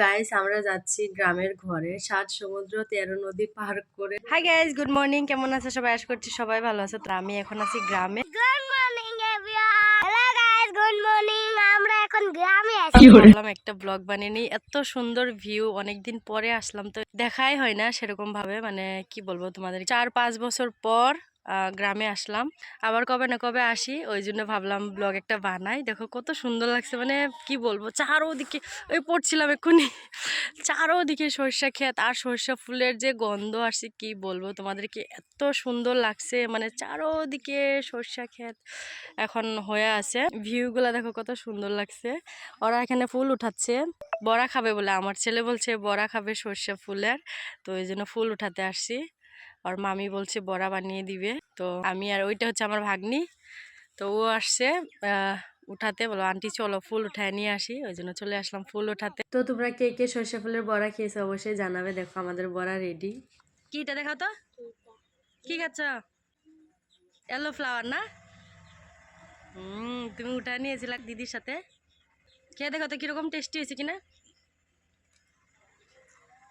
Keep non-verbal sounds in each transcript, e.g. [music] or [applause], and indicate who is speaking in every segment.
Speaker 1: Guys আমরা যাচ্ছি গ্রামের ঘরে। সাত সমুদ্র তেরো নদী পার করে। হাই গাইস গুড মর্নিং কেমন আছে সবাই? আশা করছি সবাই ভালো আছে। তো আমি এখন আছি গ্রামে।
Speaker 2: Good morning hello guys good morning আমরা এখন গ্রামে আছি।
Speaker 1: ভাবলাম একটা ব্লগ বানিয়ে নিই। এত সুন্দর ভিউ অনেকদিন পরে আসলাম তো দেখাই হয় না সেরকম ভাবে মানে কি বলব তোমাদের? চার পাঁচ বছর পর গ্রামে আসলাম। আবার কবে না কবে আসি ওই জন্য ভাবলাম ব্লগ একটা বানাই। দেখো কত সুন্দর লাগছে মানে কি বলব, চারোদিকে ওই পড়ছিলাম এক্ষুনি, চারোদিকে সর্ষা ক্ষেত আর সর্ষা ফুলের যে গন্ধ আসছে কি বলব তোমাদেরকে, এত সুন্দর লাগছে মানে চারোদিকে সর্ষা ক্ষেত এখন হয়ে আছে। ভিউগুলা দেখো কত সুন্দর লাগছে। ওরা এখানে ফুল উঠাচ্ছে, বড়া খাবে বলে, আমার ছেলে বলছে বড়া খাবে সর্ষে ফুলের, তো ওই জন্য ফুল উঠাতে আসছি। আর মামি বলছে বড়া বানিয়ে দিবে। তো আমি আর ওইটা হচ্ছে আমার ভাগ্নি। তো ও আসছে আহ, উঠাতে বলো আন্টি চলো ফুল উঠায় নিয়ে আসি। ওই জন্য চলে আসলাম ফুল উঠাতে। তো তোমরা কে কে সর্ষে ফুলের বড়া খেয়েছো অবশ্যই জানাবে। দেখো আমাদের বড়া রেডি কিটা দেখাও তো। কি খাচ্ছ? এলো ফ্লাওয়ার না? হুম তুমি উঠায় নিয়েছিলা দিদির সাথে। খেয়ে দেখো তো কীরকম টেস্টি হয়েছে কিনা।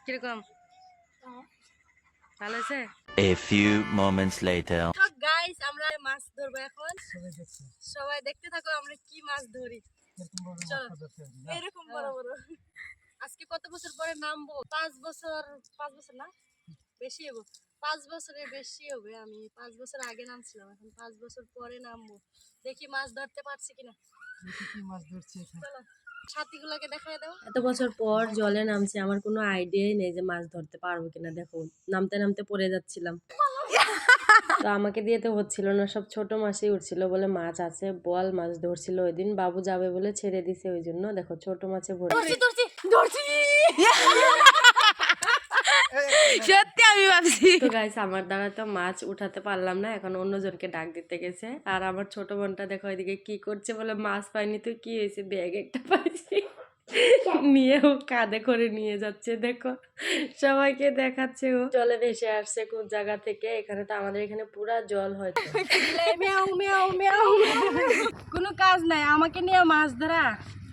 Speaker 1: কীরকম? ভালো হয়েছে
Speaker 3: A few moments later.
Speaker 1: Guys আমরা মাছ ধরবো এখন। সবাই দেখতে থাকো আমরা কি মাছ ধরি। চলো এরকম বড় বড়। আজকে কত বছর পরে নামবো? পাঁচ বছর পাঁচ বছর না? বেশি হব। পাঁচ বছরের বেশি হবে আমি। পাঁচ বছর আগে নামছিলাম এখন পাঁচ বছর পরে নামবো। দেখি মাছ ধরতে পারছি কিনা। চলো সাথীগুলোকে দেখাই দাও এত বছর পর জলে নামছি আমার কোনো আইডিয়াই নেই যে মাছ ধরতে পারব কিনা দেখো নামতে নামতে পড়ে যাচ্ছিলাম তো আমাকে দিয়ে তো হচ্ছিল না সব ছোট মাছই উঠছিল বলে মাছ আছে বল মাছ ধরছিল ওই দিন বাবু যাবে বলে ছেড়ে দিছে ওই জন্য দেখো ছোট মাছে ভরে
Speaker 2: সত্যি আমি ভাবছি।
Speaker 1: তো গাইস আমার দ্বারা তো মাছ উঠাতে পারলাম না এখন অন্যজনকে ডাক দিতে গেছে। আর আমার ছোট বোনটা দেখো এদিকে কি করছে বলে মাছ পাইনি তো কি হয়েছে? ব্যাগ একটা পাইছি। নিয়ে ও কাঁধে করে নিয়ে যাচ্ছে দেখো। সবাইকে দেখাচ্ছে ও। জলে ভেসে আসছে কোন জায়গা থেকে? এখানে তো আমাদের এখানে পুরা জল [laughs] মেয়াও। কোনো কাজ নাই আমাকে নিয়ে মাছ ধরা।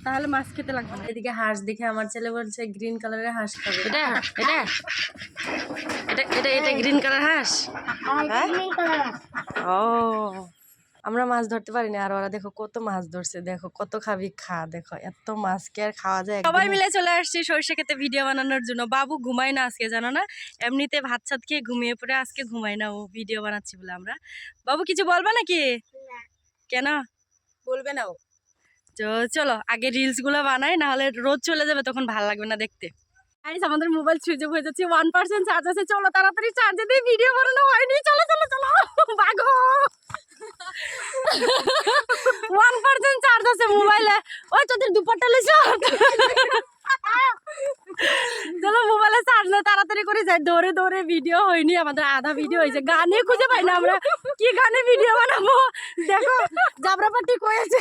Speaker 1: তাহলে মাছ খেতে লাগবে না। এদিকে হাঁস দেখে আমার ছেলে বলছে গ্রিন কালারের হাঁস খাবে। এটা এটা এটা এটা এটা গ্রিন কালার হাঁস? ও আমরা মাছ ধরতে পারি না আর ওরা দেখো কত মাছ ধরছে দেখো কত খাবি খা দেখো। এত মাছ কি আর খাওয়া যায় সবাই মিলে চলে আসছি সরষে খেতে ভিডিও বানানোর জন্য। বাবু ঘুমায় না আজকে জানো না? এমনিতে ভাত ছাত খেয়ে ঘুমিয়ে পড়ে আজকে ঘুমায় না ও ভিডিও বানাচ্ছি বলে আমরা। বাবু কিছু বলবা নাকি? কেন? বলবে না ও। তো চলো, আগে রিলসগুলো বানাই না হলে রোজ চলে যাবে, তখন ভালো লাগবে না দেখতে। গাইস আমাদের মোবাইল সুইচ অফ হয়ে যাচ্ছে ওয়ান পার্সেন্ট চার্জ আছে, চলো তাড়াতাড়ি চার্জে দিয়ে ভিডিও বানানো হয়নি, চলো চলো চলো বাগো ওয়ান পার্সেন্ট চার্জ আছে মোবাইলে ওই তোদের দুপাট্টা লিস চলো মোবাইলে চার্জ না তাড়াতাড়ি করে যাই। দৌড়ে দৌড়ে ভিডিও হয়নি, আমাদের আধা ভিডিও হয়েছে। গানে খুঁজে পাই না আমরা। কি গানে ভিডিও বানাবো? দেখো, জাবরাপাটি কয়েছে